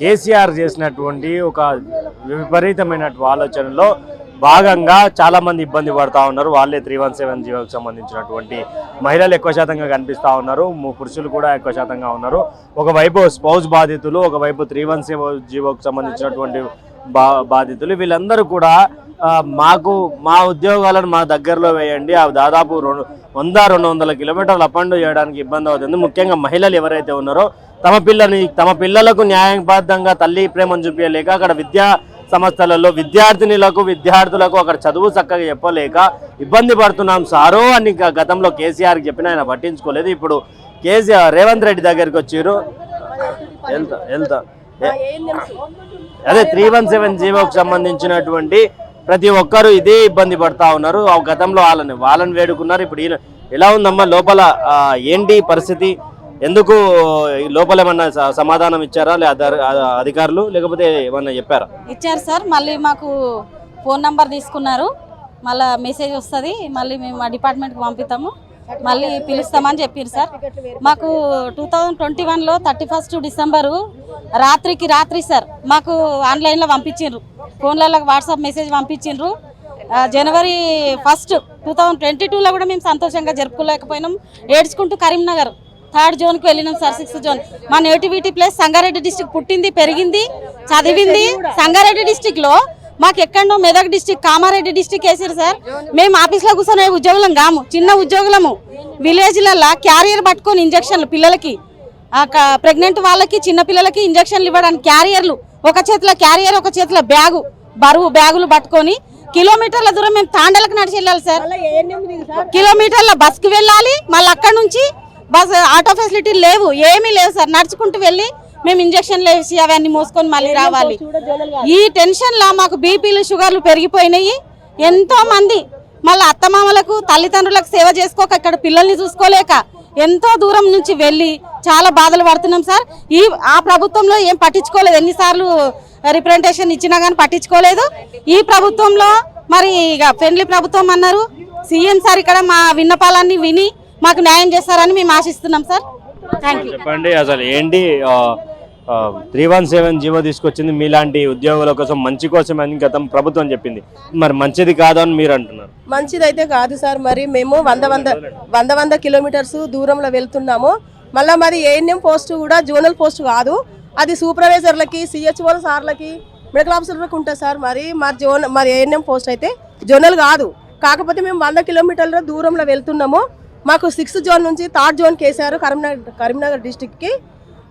కేసీఆర్ చేసినటువంటి ఒక విపరీతమైనటువంటి ఆలోచనలో భాగంగా చాలా మంది ఇబ్బంది పడతా ఉన్నారు. వాళ్ళే త్రీ వన్ సెవెన్ జీవోకి సంబంధించినటువంటి మహిళలు ఎక్కువ శాతంగా కనిపిస్తా ఉన్నారు. ము- పురుషులు కూడా ఎక్కువ శాతంగా ఉన్నారు. ఒకవైపు స్పౌజ్ బాధితులు ఒకవైపు త్రీ వన్ సెవెన్ జీవోకి సంబంధించినటువంటి బా బాధితులు వీళ్ళందరూ కూడా మాకు మా ఉద్యోగాలను మా దగ్గరలో వేయండి. అవి దాదాపు రెండు వంద రెండు వందల కిలోమీటర్లు అప్ అండ్ డౌన్ చేయడానికి ఇబ్బంది అవుతుంది. ముఖ్యంగా మహిళలు ఎవరైతే ఉన్నారో తమ పిల్లని తమ పిల్లలకు న్యాయబద్ధంగా తల్లి ప్రేమను చూపించలేక అక్కడ విద్యా సంస్థలలో విద్యార్థినులకు విద్యార్థులకు అక్కడ చదువు చక్కగా చెప్పలేక ఇబ్బంది పడుతున్నాం సారో అని గ- గతంలో కేసీఆర్కి చెప్పిన ఆయన పట్టించుకోలేదు. ఇప్పుడు కేసీఆర్ రేవంత్ రెడ్డి దగ్గరికి వచ్చారు. వెళ్తా వెళ్తా. అదే త్రీ వన్ సెవెన్ జీవోకి సంబంధించినటువంటి ప్రతి ఒక్కరు ఇదే ఇబ్బంది పడతా ఉన్నారు. ఆ గతంలో వాళ్ళని వాళ్ళని వేడుకున్నారు. ఇప్పుడు ఎలా ఉందమ్మా లోపల ఏంటి పరిస్థితి? ఎందుకు ఈ లోపల ఏమన్నా స- సమాధానం ఇచ్చారా? లేదా అధికారులు? లేకపోతే ఏమన్నా చెప్పారా? ఇచ్చారు సార్. మళ్ళీ మాకు ఫోన్ నంబర్ తీసుకున్నారు. మళ్ళీ మెసేజ్ వస్తుంది. మళ్ళీ మేము మా డిపార్ట్మెంట్కి పంపిస్తాము మళ్ళీ పిలుస్తామని చెప్పారు సార్. మాకు టూ థౌజండ్ ట్వంటీ వన్లో థర్టీ ఫస్ట్ డిసెంబరు రాత్రికి రాత్రి సార్ మాకు ఆన్లైన్లో పంపించిండ్రు. ఫోన్లలో వాట్సాప్ మెసేజ్ పంపించిండ్రు. జనవరి ఫస్ట్ టూ థౌజండ్ ట్వంటీ టూలో కూడా మేము సంతోషంగా జరుపుకోలేకపోయినాం. ఏడ్చుకుంటూ కరీంనగర్ థర్డ్ జోన్కి వెళ్ళినాం సార్ సిక్స్త్ జోన్. మా నేటివిటీ ప్లేస్ సంగారెడ్డి డిస్టిక్ పుట్టింది పెరిగింది చదివింది సంగారెడ్డి డిస్టిక్లో మాకు ఎక్కడో Medak district Kamareddy district sir sir. మేము ఆఫీస్లో కూర్చొని ఉద్యోగులం కాము చిన్న ఉద్యోగులము. విలేజ్లల్లో క్యారియర్ పట్టుకొని ఇంజక్షన్లు పిల్లలకి. ప్రెగ్నెంట్ వాళ్ళకి చిన్న పిల్లలకి ఇంజక్షన్లు ఇవ్వడానికి క్యారియర్లు. ఒక చేతిలో క్యారియర్ ఒక చేతిలో బ్యాగు బరువు బ్యాగులు పట్టుకొని కిలోమీటర్ల దూరం మేము తాండలకు నడిచి వెళ్ళాలి సార్. కిలోమీటర్ల బస్కి వెళ్ళాలి మళ్ళీ అక్కడ నుంచి బస్ ఆటో ఫెసిలిటీ లేవు ఏమీ లేవు సార్. నడుచుకుంటూ వెళ్ళి మేము ఇంజక్షన్లు వేసి అవన్నీ మోసుకొని మళ్ళీ రావాలి. ఈ టెన్షన్లా మాకు బీపీలు షుగర్లు పెరిగిపోయినాయి. ఎంతో మంది మళ్ళీ అత్తమామలకు తల్లిదండ్రులకు సేవ చేసుకోక ఇక్కడ పిల్లల్ని చూసుకోలేక ఎంతో దూరం నుంచి వెళ్ళి చాలా బాధలు పడుతున్నాం సార్. ఈ ఆ ప్రభుత్వంలో ఏం పట్టించుకోలేదు. ఎన్నిసార్లు రిప్రజెంటేషన్ ఇచ్చినా కానీ పట్టించుకోలేదు. ఈ ప్రభుత్వంలో మరి ఇక ఫ్రెండ్లీ ప్రభుత్వం అన్నారు. సీఎం సార్ ఇక్కడ మా విన్నపాలన్నీ విని మాకు న్యాయం చేస్తారని మేము ఆశిస్తున్నాం సార్. థ్యాంక్ యూ చెప్పండి అసలు ఏంటి త్రీ వన్ సెవెన్ జీవో తీసుకొచ్చింది మీలాంటి ఉద్యోగుల కోసం మంచి కోసం అని గతం ప్రభుత్వం చెప్పింది. మరి మంచిది కాదు అని మీరు అంటున్నారు? మంచిదైతే కాదు సార్. మరి మేము వంద వంద వంద వంద కిలోమీటర్స్ దూరంలో వెళ్తున్నాము. మళ్ళీ మరి ఏఎన్ఎం పోస్ట్ కూడా జోనల్ పోస్ట్ కాదు. అది సూపర్వైజర్లకి సిహెచ్ఓ సార్లకి మెడికల్ ఆఫీసర్లకు ఉంటుంది సార్. మరి మరి జోన్ మరి ఏఎన్ఎం పోస్ట్ అయితే జోనల్ కాదు. కాకపోతే మేము వంద కిలోమీటర్ల దూరంలో వెళ్తున్నాము. మాకు సిక్స్త్ జోన్ నుంచి థర్డ్ జోన్కి వేసారు కరీంనగర్ కరీంనగర్ డిస్టిక్కి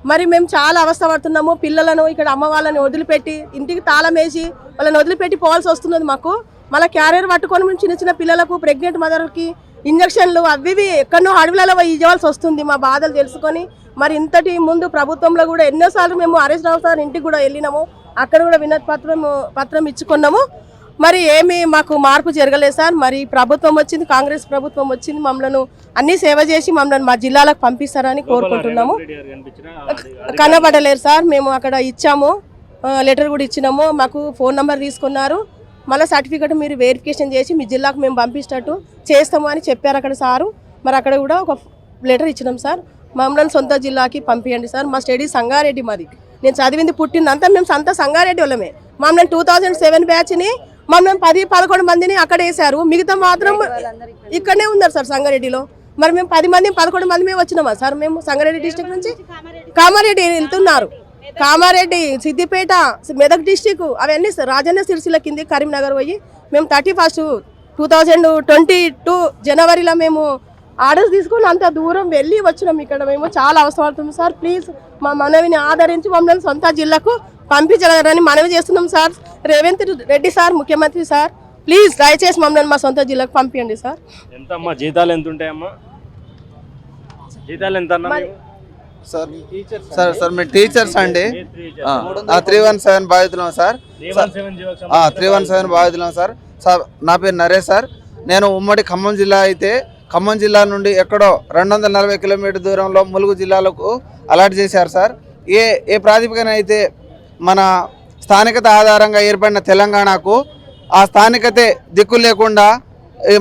మరి మేము చాలా అవస్థ పడుతున్నాము పిల్లలను ఇక్కడ అమ్మ వాళ్ళని వదిలిపెట్టి ఇంటికి తాళం వేసి వాళ్ళని వదిలిపెట్టి పోవాల్సి వస్తున్నది మాకు. మళ్ళీ క్యారియర్ పట్టుకొని మేము చిన్న చిన్న పిల్లలకు ప్రెగ్నెంట్ మదర్కి ఇంజక్షన్లు అవి ఇవి ఎక్కడో అడవులలో ఇవ్వాల్సి వస్తుంది మా బాధలు తెలుసుకొని. మరి ఇంతటి ముందు ప్రభుత్వంలో కూడా ఎన్నోసార్లు మేము హరీష్ రావు సార్ ఇంటికి కూడా వెళ్ళినాము. అక్కడ కూడా వినతి పత్రం పత్రం ఇచ్చుకున్నాము. మరి ఏమి మాకు మార్పు జరగలేదు సార్. మరి ప్రభుత్వం వచ్చింది కాంగ్రెస్ ప్రభుత్వం వచ్చింది మమ్మల్ని అన్ని సేవ చేసి మమ్మల్ని మా జిల్లాలకు పంపిస్తారని కోరుకుంటున్నాము. కనబడలేరు సార్. మేము అక్కడ ఇచ్చాము లెటర్ కూడా ఇచ్చినాము. మాకు ఫోన్ నెంబర్ తీసుకున్నారు. మళ్ళీ సర్టిఫికెట్ మీరు వెరిఫికేషన్ చేసి మీ జిల్లాకు మేము పంపించినట్టు చేస్తాము అని చెప్పారు అక్కడ సారు. మరి అక్కడ కూడా ఒక లెటర్ ఇచ్చినాం సార్. మమ్మల్ని సొంత జిల్లాకి పంపించండి సార్. మా స్టడీ సంగారెడ్డి మాది. నేను చదివింది పుట్టిందంతా మేము సొంత సంగారెడ్డి వాళ్ళమే. మమ్మల్ని టూ థౌజండ్ సెవెన్ బ్యాచ్ని మమ్మల్ని పది పదకొండు మందిని అక్కడ వేశారు. మిగతా మాత్రం ఇక్కడనే ఉన్నారు సార్ సంగారెడ్డిలో. మరి మేము పది మంది పదకొండు మంది మేము వచ్చినామా? సార్ మేము సంగారెడ్డి డిస్టిక్ నుంచి కామారెడ్డి వెళ్తున్నారు. కామారెడ్డి సిద్దిపేట మెదక్ డిస్టిక్ అవన్నీ రాజన్న సిరిసిల్ల కింది కరీంనగర్ పోయి మేము thirty first two thousand twenty two జనవరిలో మేము ఆర్డర్స్ తీసుకొని అంత దూరం వెళ్ళి వచ్చినాం ఇక్కడ. మేము చాలా అవసరపడుతున్నాం సార్. ప్లీజ్ మా మనవిని ఆదరించి మమ్మల్ని సొంత జిల్లాకు పంపించగలరని మనవి చేస్తున్నాం సార్. రేవంత్ రెడ్డి సార్ ముఖ్యమంత్రి సార్ ప్లీజ్ దయచేసి మమ్మల్ని మా సొంత జిల్లాకు పంపించండి సార్. ఎంత అమ్మా జీతాలు ఎంత ఉంటాయమ్మా జీతాలు ఎంత? సార్ సార్ సార్ మేము టీచర్స్ అండి. త్రీ వన్ సెవెన్ బాధితులం సార్. 317 జీవోకి త్రీ వన్ సెవెన్ బాధితులం. సార్. సార్ నా పేరు నరేష్ సార్. నేను ఉమ్మడి ఖమ్మం జిల్లా అయితే ఖమ్మం జిల్లా నుండి ఎక్కడో రెండు వందల నలభై కిలోమీటర్ దూరంలో ములుగు జిల్లాలకు అలాట్ చేశారు సార్. ఏ ఏ ప్రాతిపదికన అయితే మన స్థానికత ఆధారంగా ఏర్పడిన తెలంగాణకు ఆ స్థానికతే దిక్కు లేకుండా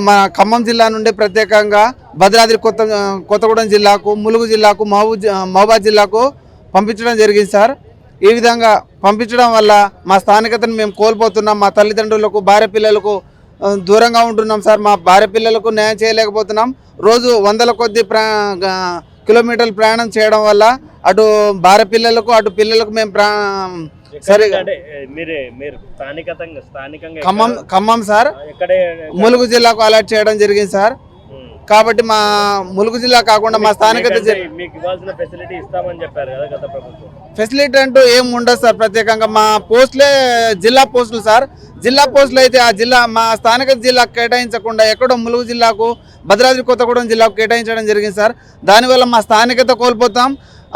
మన ఖమ్మం జిల్లా నుండి ప్రత్యేకంగా భద్రాద్రి కొత్త కొత్తగూడెం జిల్లాకు ములుగు జిల్లాకు మహబూ మహబాద్ జిల్లాకు పంపించడం జరిగింది సార్. ఈ విధంగా పంపించడం వల్ల మా స్థానికతను మేము కోల్పోతున్నాం. మా తల్లిదండ్రులకు భార్య పిల్లలకు దూరంగా ఉంటున్నాం సార్. మా భార్య పిల్లలకు న్యాయం చేయలేకపోతున్నాం. రోజు వందల కొద్ది ప్రా కిలోమీటర్లు ప్రయాణం చేయడం వల్ల అటు భార్య పిల్లలకు అటు పిల్లలకు మేము ప్రా సరిగా అంటే మీరే మీరు స్థానికంగా స్థానికంగా ఖమ్మం ఖమ్మం సార్ ములుగు జిల్లాకు అలాట్ చేయడం జరిగింది సార్. కాబట్టి మా ములుగు జిల్లా కాకుండా మా స్థానికత జిల్లా ఫెసిలిటీ అంటూ ఏం ఉండదు సార్ ప్రత్యేకంగా. మా పోస్టులే జిల్లా పోస్టులు సార్. జిల్లా పోస్టులు అయితే ఆ జిల్లా మా స్థానిక జిల్లాకు కేటాయించకుండా ఎక్కడో ములుగు జిల్లాకు భద్రాద్రి కొత్తగూడెం జిల్లాకు కేటాయించడం జరిగింది సార్. దానివల్ల మా స్థానికత కోల్పోతాం.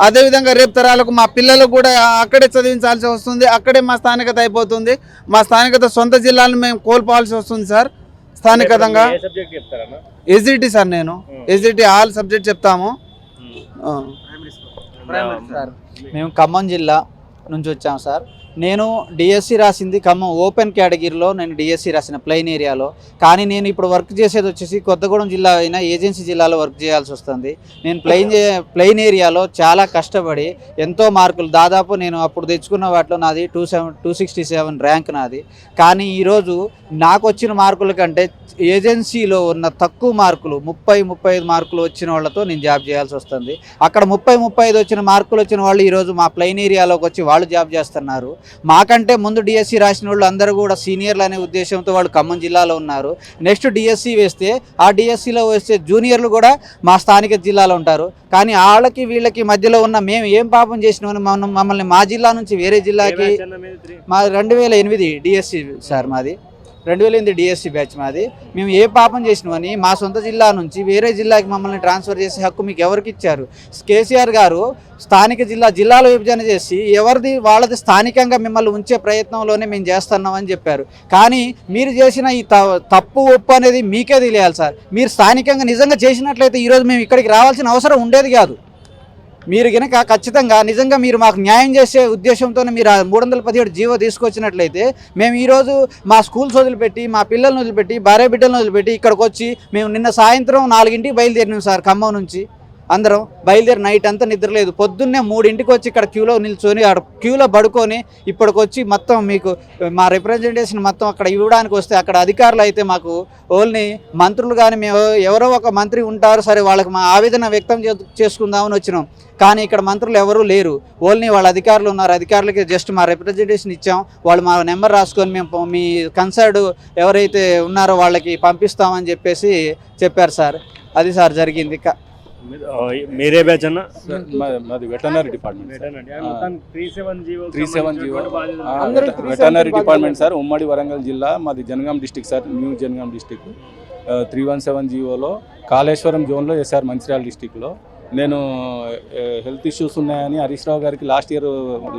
అదేవిధంగా రేపు తరాలకు మా పిల్లలకు కూడా అక్కడే చదివించాల్సి వస్తుంది. అక్కడే మా స్థానికత అయిపోతుంది. మా స్థానికత సొంత జిల్లాలను మేము కోల్పోవాల్సి వస్తుంది సార్. స్థానికతంగా ఏ సబ్జెక్ట్ చెప్తారన్నా? ఎస్జిటి సార్ నేను. ఎస్జిటి ఆల్ సబ్జెక్ట్ చెప్తాము. ఆ. సార్. మేము ఖమ్మం జిల్లా నుంచి వచ్చాం సార్. నేను డిఎస్సి రాసింది ఖమ్మం ఓపెన్ కేటగిరీలో నేను డిఎస్సి రాసిన ప్లెయిన్ ఏరియాలో. కానీ నేను ఇప్పుడు వర్క్ చేసేది వచ్చేసి కొత్తగూడెం జిల్లా అయినా ఏజెన్సీ జిల్లాలో వర్క్ చేయాల్సి వస్తుంది. నేను ప్లెయిన్ ప్లెయిన్ ఏరియాలో చాలా కష్టపడి ఎంతో మార్కులు దాదాపు నేను అప్పుడు తెచ్చుకున్న వాటిలో నాది two seven two sixty seven rank నాది. కానీ ఈరోజు నాకు వచ్చిన మార్కుల కంటే ఏజెన్సీలో ఉన్న తక్కువ మార్కులు ముప్పై ముప్పై ఐదు మార్కులు వచ్చిన వాళ్ళతో నేను జాబ్ చేయాల్సి వస్తుంది. అక్కడ ముప్పై ముప్పై ఐదు వచ్చిన మార్కులు వచ్చిన వాళ్ళు ఈరోజు మా ప్లెయిన్ ఏరియాలోకి వచ్చి వాళ్ళు జాబ్ చేస్తున్నారు. మాకంటే ముందు డిఎస్సి రాసిన వాళ్ళు అందరూ కూడా సీనియర్లు అనే ఉద్దేశంతో వాళ్ళు ఖమ్మం జిల్లాలో ఉన్నారు. నెక్స్ట్ డిఎస్సి వేస్తే ఆ డిఎస్సిలో వేస్తే జూనియర్లు కూడా మా స్థానిక జిల్లాలో ఉంటారు. కానీ వాళ్ళకి వీళ్ళకి మధ్యలో ఉన్న మేము ఏం పాపం చేసినామని మనం మమ్మల్ని మా జిల్లా నుంచి వేరే జిల్లాకి మా రెండు వేల ఎనిమిది డిఎస్సి సార్ మాది. రెండు వేల ఎనిమిది డిఎస్సి బ్యాచ్ మాది. మేము ఏ పాపం చేసినామని మా సొంత జిల్లా నుంచి వేరే జిల్లాకి మమ్మల్ని ట్రాన్స్ఫర్ చేసే హక్కు మీకు ఎవరికి ఇచ్చారు? కేసీఆర్ గారు స్థానిక జిల్లా జిల్లాలో విభజన చేసి ఎవరిది వాళ్ళది స్థానికంగా మిమ్మల్ని ఉంచే ప్రయత్నంలోనే మేము చేస్తున్నామని చెప్పారు. కానీ మీరు చేసిన ఈ త- తప్పు ఒప్పు అనేది మీకే తెలియాలి సార్. మీరు స్థానికంగా నిజంగా చేసినట్లయితే ఈరోజు మేము ఇక్కడికి రావాల్సిన అవసరం ఉండేది కాదు. మీరు కనుక ఖచ్చితంగా నిజంగా మీరు మాకు న్యాయం చేసే ఉద్దేశంతోనే మీరు ఆ మూడు వందల పదిహేడు జీవో తీసుకొచ్చినట్లయితే మేము ఈరోజు మా స్కూల్స్ వదిలిపెట్టి మా పిల్లల్ని వదిలిపెట్టి భార్య బిడ్డలను వదిలిపెట్టి ఇక్కడికి వచ్చి మేము నిన్న సాయంత్రం నాలుగింటికి బయలుదేరినాం సార్ ఖమ్మం నుంచి. అందరం బయలుదేరి నైట్ అంతా నిద్రలేదు. పొద్దున్నే మూడింటికి వచ్చి ఇక్కడ క్యూలో నిల్చొని ఆడ క్యూలో పడుకొని ఇప్పటికొచ్చి మొత్తం మీకు మా రిప్రజెంటేషన్ మొత్తం అక్కడ ఇవ్వడానికి వస్తే అక్కడ అధికారులు అయితే మాకు ఓన్లీ మంత్రులు కానీ మేము ఎవరో ఒక మంత్రి ఉంటారు సరే వాళ్ళకి మా ఆవేదన వ్యక్తం చే- చేసుకుందామని వచ్చినాం. కానీ ఇక్కడ మంత్రులు ఎవరూ లేరు. ఓన్లీ వాళ్ళ అధికారులు ఉన్నారు. అధికారులకి జస్ట్ మా రిప్రజెంటేషన్ ఇచ్చాం. వాళ్ళు మా నెంబర్ రాసుకొని మేము మీ కన్సర్డ్ ఎవరైతే ఉన్నారో వాళ్ళకి పంపిస్తామని చెప్పేసి చెప్పారు సార్. అది సార్ జరిగింది. క- మీరే బ్యాచ్ అన్న? మాది veterinary department sir. Three seven GO veterinary department sir ఉమ్మడి వరంగల్ జిల్లా మాది Jangaon district sir new Jangaon district. Three one seven జీవోలో కాళేశ్వరం జోన్లో ఎస్ఆర్ మంచిర్యాల డిస్టిక్లో. నేను హెల్త్ ఇష్యూస్ ఉన్నాయని హరీష్ రావు గారికి లాస్ట్ ఇయర్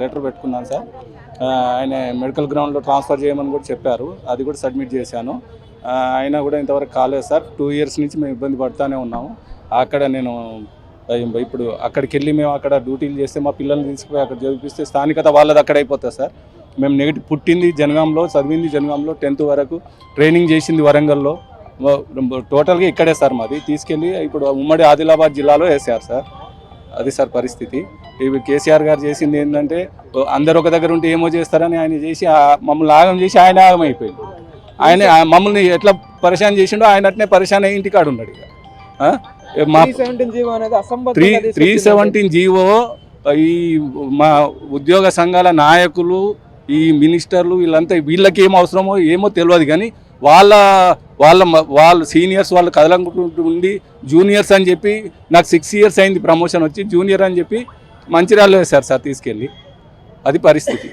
లెటర్ పెట్టుకున్నాను సార్. ఆయన మెడికల్ గ్రౌండ్లో ట్రాన్స్ఫర్ చేయమని కూడా చెప్పారు. అది కూడా సబ్మిట్ చేశాను. అయినా కూడా ఇంతవరకు కాలేదు సార్. టూ ఇయర్స్ నుంచి మేము ఇబ్బంది పడుతూనే ఉన్నాము. అక్కడ నేను ఇప్పుడు అక్కడికి వెళ్ళి మేము అక్కడ డ్యూటీలు చేస్తే మా పిల్లల్ని తీసుకుపోయి అక్కడ చదివిపిస్తే స్థానికత వాళ్ళది అక్కడ అయిపోతుంది సార్. మేము నెగిటివ్ పుట్టింది జనగాంలో చదివింది జనగాంలో టెన్త్ వరకు ట్రైనింగ్ చేసింది వరంగల్లో. టోటల్గా ఇక్కడే సార్ మాది. తీసుకెళ్ళి ఇప్పుడు ఉమ్మడి ఆదిలాబాద్ జిల్లాలో వేసారు సార్. అది సార్ పరిస్థితి. ఇవి కేసీఆర్ గారు చేసింది ఏంటంటే అందరు ఒక దగ్గర ఉంటే ఏమో చేస్తారని ఆయన చేసి ఆ- మమ్మల్ని ఆగం చేసి ఆయన ఆగం అయిపోయింది ఆయన మమ్మల్ని ఎట్లా పరిశాన్ చేసిండో ఆయన అట్నే పరిశాన్ అయ్యి ఇంటికాడు ఉన్నాడు ఇక. మా త్రీ త్రీ సెవెంటీన్ జీవో ఈ మా ఉద్యోగ సంఘాల నాయకులు ఈ మినిస్టర్లు వీళ్ళంతా వీళ్ళకి ఏం అవసరమో ఏమో తెలియదు కానీ వాళ్ళ వాళ్ళ వాళ్ళ సీనియర్స్ వాళ్ళు కదలనుకుంటూ ఉండి జూనియర్స్ అని చెప్పి నాకు సిక్స్ ఇయర్స్ అయింది ప్రమోషన్ వచ్చి జూనియర్ అని చెప్పి మంచిర్యాలలో వేశారు సార్ తీసుకెళ్ళి. అది పరిస్థితి.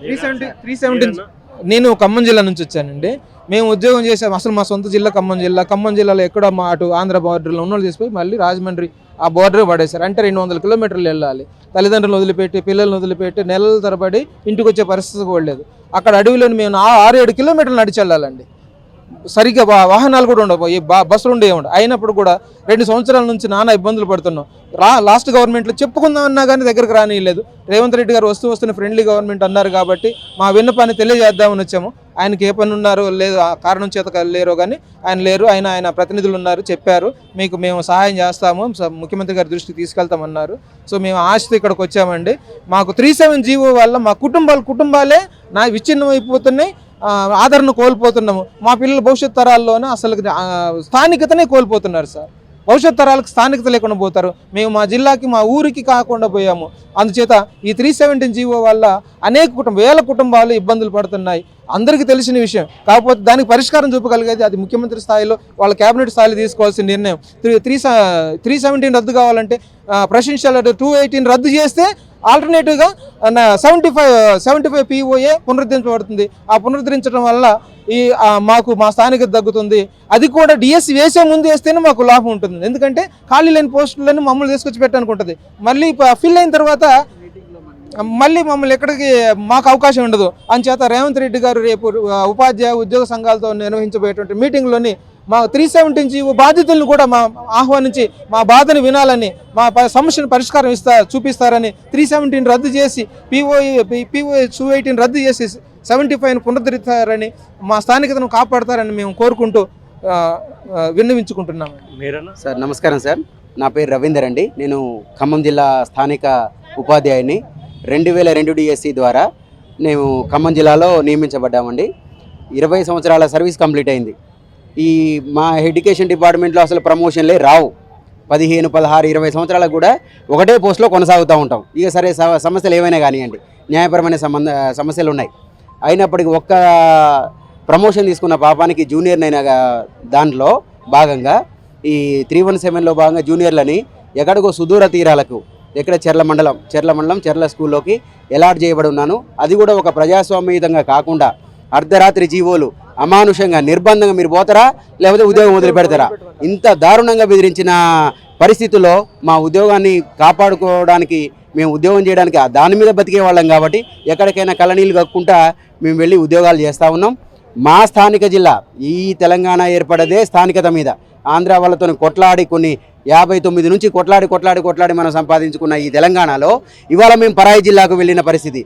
త్రీ సెవెంటీ త్రీ సెవెంటీన్ నేను ఖమ్మం జిల్లా నుంచి వచ్చానండి. మేము ఉద్యోగం చేసాం అసలు మా సొంత జిల్లా ఖమ్మం జిల్లా. ఖమ్మం జిల్లాలో ఎక్కడ మా అటు ఆంధ్ర బార్డర్లో ఉన్న వాళ్ళు తీసుకుపోయి మళ్ళీ రాజమండ్రి ఆ బార్డర్ పడేశారు. అంటే రెండు వందల కిలోమీటర్లు వెళ్ళాలి. తల్లిదండ్రులు వదిలిపెట్టి పిల్లల్ని వదిలిపెట్టి నెలల తరబడి ఇంటికి వచ్చే పరిస్థితి కూడా లేదు. అక్కడ అడవిలోని మేము ఆరు ఏడు కిలోమీటర్లు నడిచి వెళ్ళాలండి. సరిగ్గా వాహనాలు కూడా ఉండవు. ఈ బా బస్సులు ఉండే ఉండవు. అయినప్పుడు కూడా రెండు సంవత్సరాల నుంచి నానా ఇబ్బందులు పడుతున్నాం. రా లాస్ట్ గవర్నమెంట్లో చెప్పుకుందామన్నా కానీ దగ్గరకు రానియలేదు. రేవంత్ రెడ్డి గారు వస్తూ వస్తున్న ఫ్రెండ్లీ గవర్నమెంట్ అన్నారు కాబట్టి మా విన్నపాన్ని తెలియజేద్దామని వచ్చాము. ఆయనకి ఏ పని ఉన్నారో లేదు ఆ కారణం చేత లేరో కానీ ఆయన లేరు. ఆయన ఆయన ప్రతినిధులు ఉన్నారు చెప్పారు. మీకు మేము సహాయం చేస్తాము. ముఖ్యమంత్రి గారి దృష్టికి తీసుకెళ్తామన్నారు. సో మేము ఆశతో ఇక్కడికి వచ్చామండి. మాకు త్రీ సెవెన్ జీవో వల్ల మా కుటుంబాలు కుటుంబాలే నా విచ్ఛిన్నం అయిపోతున్నాయి ఆదరణ కోల్పోతున్నాము. మా పిల్లల భవిష్యత్ తరాల్లోనే అసలు స్థానికతనే కోల్పోతున్నారు సార్. భవిష్యత్ తరాలకు స్థానికత లేకుండా పోతారు. మేము మా జిల్లాకి మా ఊరికి కాకుండా పోయాము. అందుచేత ఈ త్రీ సెవెంటీన్ జీవో వల్ల అనేక కుటుంబ వేల కుటుంబాలు ఇబ్బందులు పడుతున్నాయి. అందరికీ తెలిసిన విషయం. కాకపోతే దానికి పరిష్కారం చూపగలిగేది అది ముఖ్యమంత్రి స్థాయిలో వాళ్ళ కేబినెట్ స్థాయిలో తీసుకోవాల్సిన నిర్ణయం. త్రీ త్రీ త్రీ సెవెంటీన్ రద్దు కావాలంటే ప్రశ్నించాలంటే టూ ఎయిటీన్ రద్దు చేస్తే ఆల్టర్నేటివ్గా seventy five seventy five POA పునరుద్ధరించబడుతుంది. ఆ పునరుద్ధరించడం వల్ల ఈ మాకు మా స్థానిక తగ్గుతుంది. అది కూడా డిఎస్సి వేసే ముందు వేస్తేనే మాకు లాభం ఉంటుంది. ఎందుకంటే ఖాళీ లేని పోస్టులను మమ్మల్ని తీసుకొచ్చి పెట్టడానికి ఉంటుంది. మళ్ళీ ఫిల్ అయిన తర్వాత మళ్ళీ మమ్మల్ని ఎక్కడికి మాకు అవకాశం ఉండదు. అంచేత రేవంత్ రెడ్డి గారు రేపు ఉపాధ్యాయ ఉద్యోగ సంఘాలతో నిర్వహించబోయేటువంటి మీటింగ్లోని మా త్రీ సెవెంటీన్ జీవో బాధితులను కూడా మా ఆహ్వానించి మా బాధను వినాలని మా ప- సమస్యను పరిష్కారం ఇస్తా చూపిస్తారని త్రీ సెవెంటీన్ రద్దు చేసి పిఓఈ పిఓ టూ ఎయిటీన్ రద్దు చేసి సెవెంటీ ఫైవ్ను పునరుద్ధరిస్తారని మా స్థానికతను కాపాడతారని మేము కోరుకుంటూ విన్నవించుకుంటున్నాము మీరన్నా? సార్ నమస్కారం సార్. నా పేరు రవీందర్ అండి. నేను ఖమ్మం జిల్లా స్థానిక ఉపాధ్యాయుని. రెండు వేల రెండు డిఎస్సి ద్వారా మేము ఖమ్మం జిల్లాలో నియమించబడ్డామండి. ఇరవై సంవత్సరాల సర్వీస్ కంప్లీట్ అయింది. ఈ మా ఎడ్యుకేషన్ డిపార్ట్మెంట్లో అసలు ప్రమోషన్లే రావు. పదిహేను పదహారు ఇరవై సంవత్సరాలకు కూడా ఒకటే పోస్ట్లో కొనసాగుతూ ఉంటాం. ఇక సరే స- సమస్యలు ఏమైనా కానివ్వండి. న్యాయపరమైన సంబంధ సమస్యలు ఉన్నాయి. అయినప్పటికీ ఒక్క ప్రమోషన్ తీసుకున్న పాపానికి జూనియర్ అయిన దాంట్లో భాగంగా ఈ త్రీ వన్ సెవెన్లో భాగంగా జూనియర్లని ఎక్కడికో సుదూర తీరాలకు ఎక్కడ చెర్ల మండలం చెర్ల మండలం చెర్ల స్కూల్లోకి ఎలాట్ చేయబడి ఉన్నాను. అది కూడా ఒక ప్రజాస్వామ్యయుతంగా కాకుండా అర్ధరాత్రి జీవోలు అమానుషంగా నిర్బంధంగా మీరు పోతారా? లేకపోతే ఉద్యోగం వదిలిపెడతారా? ఇంత దారుణంగా బెదిరించిన పరిస్థితుల్లో మా ఉద్యోగాన్ని కాపాడుకోవడానికి మేము ఉద్యోగం చేయడానికి ఆ దాని మీద బతికే వాళ్ళం కాబట్టి ఎక్కడికైనా కళ్ళనీళ్ళు కక్కుంటా మేము వెళ్ళి ఉద్యోగాలు చేస్తూ ఉన్నాం. మా స్థానిక జిల్లా ఈ తెలంగాణ ఏర్పడదే స్థానికత మీద. ఆంధ్ర వాళ్ళతో కొట్లాడి కొన్ని యాభై తొమ్మిది నుంచి కొట్లాడి కొట్లాడి కొట్లాడి మనం సంపాదించుకున్న ఈ తెలంగాణలో ఇవాళ మేము పరాయి జిల్లాకు వెళ్ళిన పరిస్థితి.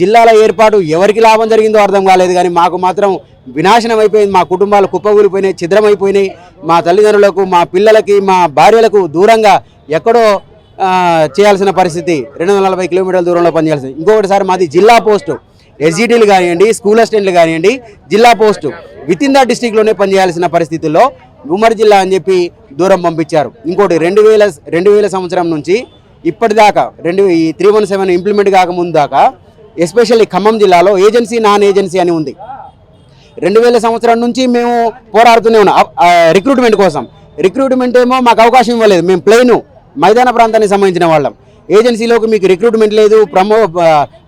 జిల్లాల ఏర్పాటు ఎవరికి లాభం జరిగిందో అర్థం కాలేదు కానీ మాకు మాత్రం వినాశనం అయిపోయింది. మా కుటుంబాలు కుప్పగూలిపోయినాయి ఛిద్రమైపోయినాయి. మా తల్లిదండ్రులకు మా పిల్లలకి మా భార్యలకు దూరంగా ఎక్కడో చేయాల్సిన పరిస్థితి. రెండు వందల నలభై కిలోమీటర్ల దూరంలో పనిచేయాల్సింది. ఇంకొకటి సార్ మాది జిల్లా పోస్టు. ఎస్జిటీలు కానివ్వండి స్కూల్ అసిస్టెంట్లు కానివ్వండి జిల్లా పోస్టు. విత్ ఇన్ ద డిస్టిక్లోనే పనిచేయాల్సిన పరిస్థితుల్లో ఉమ్మడి జిల్లా అని చెప్పి దూరం పంపించారు. ఇంకోటి రెండు వేల రెండు వేల సంవత్సరం నుంచి ఇప్పటిదాకా రెండు ఈ త్రీ వన్ సెవెన్ ఇంప్లిమెంట్ కాకముందు దాకా ఎస్పెషల్లీ ఖమ్మం జిల్లాలో ఏజెన్సీ నాన్ ఏజెన్సీ అని ఉంది. రెండు వేల సంవత్సరం నుంచి మేము పోరాడుతూనే ఉన్నాం. రిక్రూట్మెంట్ కోసం. రిక్రూట్మెంట్ ఏమో మాకు అవకాశం ఇవ్వలేదు. మేము ప్లెయిన్ మైదాన ప్రాంతానికి సంబంధించిన వాళ్ళం. ఏజెన్సీలోకి మీకు రిక్రూట్మెంట్ లేదు ప్రమో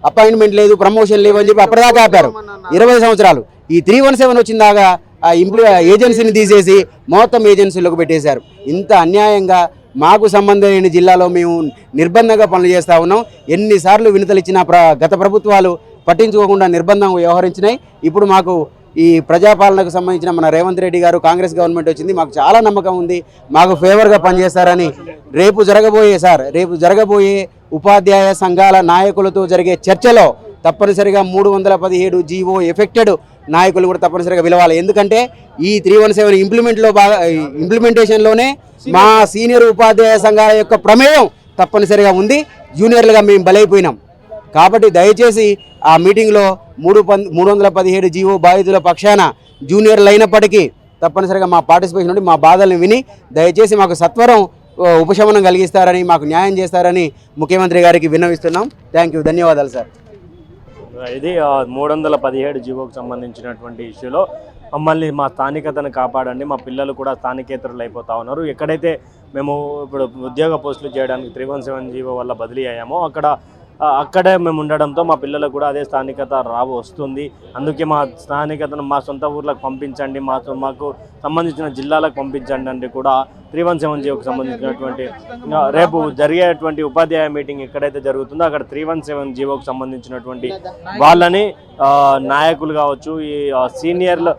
అపాయింట్మెంట్ లేదు ప్రమోషన్ లేవు అని చెప్పి అప్పటిదాకా ఆపారు. ఇరవై సంవత్సరాలు. ఈ త్రీ వన్ సెవెన్ వచ్చిన దాకా ఆ ఏజెన్సీని తీసేసి మొత్తం ఏజెన్సీలోకి పెట్టేశారు. ఇంత అన్యాయంగా మాకు సంబంధం లేని జిల్లాలో మేము నిర్బంధంగా పనులు చేస్తూ ఉన్నాం. ఎన్నిసార్లు వినతలు ఇచ్చిన ప్ర గత ప్రభుత్వాలు పట్టించుకోకుండా నిర్బంధం వ్యవహరించినాయి. ఇప్పుడు మాకు ఈ ప్రజాపాలనకు సంబంధించిన మన రేవంత్ రెడ్డి గారు కాంగ్రెస్ గవర్నమెంట్ వచ్చింది. మాకు చాలా నమ్మకం ఉంది. మాకు ఫేవర్గా పనిచేస్తారని రేపు జరగబోయే సార్ రేపు జరగబోయే ఉపాధ్యాయ సంఘాల నాయకులతో జరిగే చర్చలో తప్పనిసరిగా మూడు వందల పదిహేడు జీవో ఎఫెక్టెడ్ నాయకులు కూడా తప్పనిసరిగా పిలవాలి. ఎందుకంటే ఈ త్రీ వన్ సెవెన్ ఇంప్లిమెంట్లో బాగా ఇంప్లిమెంటేషన్లోనే మా సీనియర్ ఉపాధ్యాయ సంఘాల యొక్క ప్రమేయం తప్పనిసరిగా ఉంది. జూనియర్లుగా మేము బలైపోయినాం. కాబట్టి దయచేసి ఆ మీటింగ్లో మూడు పం మూడు వందల పదిహేడు జీవో బాధితుల పక్షాన జూనియర్లు అయినప్పటికీ తప్పనిసరిగా మా పార్టిసిపేషన్ నుండి మా బాధలను విని దయచేసి మాకు సత్వరం ఉపశమనం కలిగిస్తారని మాకు న్యాయం చేస్తారని ముఖ్యమంత్రి గారికి విన్నవిస్తున్నాం. Thank you. ధన్యవాదాలు సార్. ఇది మూడు వందల పదిహేడు జీవోకు సంబంధించినటువంటి ఇష్యూలో మమ్మల్ని మా స్థానికతను కాపాడండి మా పిల్లలు కూడా స్థానికేతరులు అయిపోతా ఉన్నారు. ఎక్కడైతే మేము ఇప్పుడు ఉద్యోగ పోస్టులు చేయడానికి త్రీ వన్ సెవెన్ జీవో వల్ల బదిలీ అయ్యామో అక్కడ అక్కడే మేము ఉండడంతో మా పిల్లలకు కూడా అదే స్థానికత రావు వస్తుంది. అందుకే మా స్థానికతను మా సొంత ఊర్లకు పంపించండి మా మాకు సంబంధించిన జిల్లాలకు పంపించండి అంటే కూడా త్రీ వన్ సెవెన్ జీవోకి సంబంధించినటువంటి రేపు జరిగేటువంటి ఉపాధ్యాయ మీటింగ్ ఎక్కడైతే జరుగుతుందో అక్కడ త్రీ వన్ సెవెన్ జీవోకి సంబంధించినటువంటి వాళ్ళని నాయకులు కావచ్చు ఈ సీనియర్లు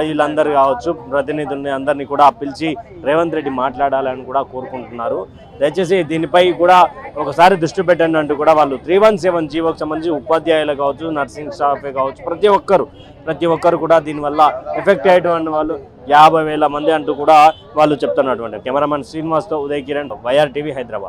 వీళ్ళందరూ కావచ్చు ప్రతినిధుల్ని అందరినీ కూడా పిలిచి రేవంత్ రెడ్డి మాట్లాడాలని కూడా కోరుకుంటున్నారు. దయచేసి దీనిపై కూడా ఒకసారి దృష్టి పెట్టండి అంటూ కూడా వాళ్ళు త్రీ వన్ సెవెన్ జీవోకి సంబంధించి ఉపాధ్యాయులు కావచ్చు నర్సింగ్ స్టాఫే కావచ్చు ప్రతి ఒక్కరు ప్రతి ఒక్కరు కూడా దీనివల్ల ఎఫెక్ట్ అయ్యేటువంటి వాళ్ళు యాభై వేల మంది అంటూ కూడా వాళ్ళు చెప్తున్నటువంటి కెమెరామెన్ శ్రీనివాస్తో ఉదయ్ కిరణ్ వైఆర్ టీవీ హైదరాబాద్.